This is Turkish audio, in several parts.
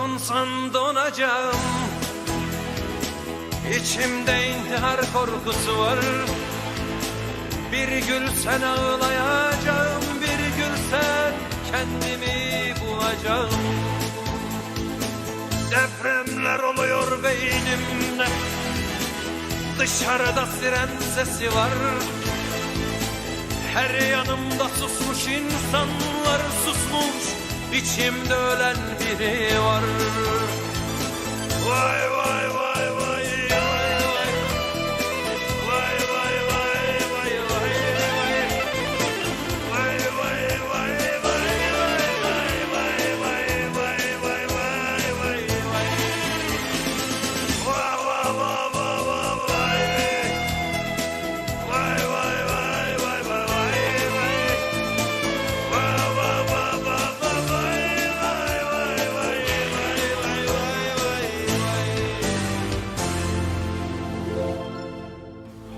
Dokunsan donacağım. İçimde intihar korkusu var. Bir gülsen ağlayacağım Bir gülsen kendimi bulacağım. Depremler oluyor beynimde. Dışarıda siren sesi var. Her yanımda susmuş insanlar İçimde ölen biri var. Vay vay vay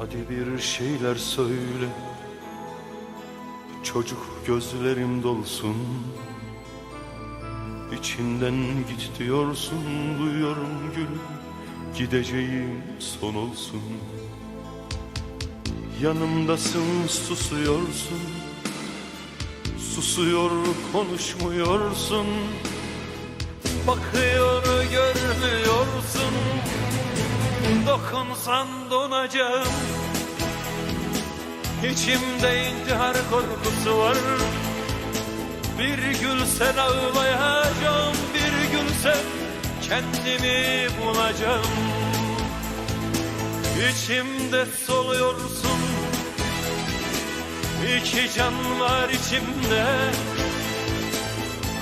Hadi bir şeyler söyle. Çocuk gözlerim dolsun. İçinden git diyorsun Duyuyorum gül. Gideceğim son olsun. Yanımdasın susuyorsun. Susuyor konuşmuyorsun. Bakıyor görmüyorsun Dokunsan donacağım. İçimde intihar korkusu var. Bir gülsen ağlayacağım Bir gülsen kendimi bulacağım. İçimde soluyorsun. İki can var içimde.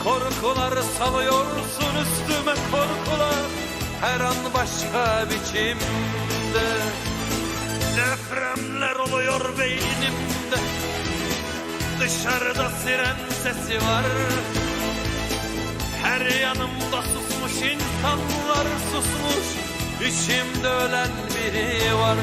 Korkular salıyorsun üstüme korkular Her an başka biçimde. Depremler oluyor beynimde. Dışarıda siren sesi var. Her yanımda susmuş insanlar susmuş İçimde ölen biri var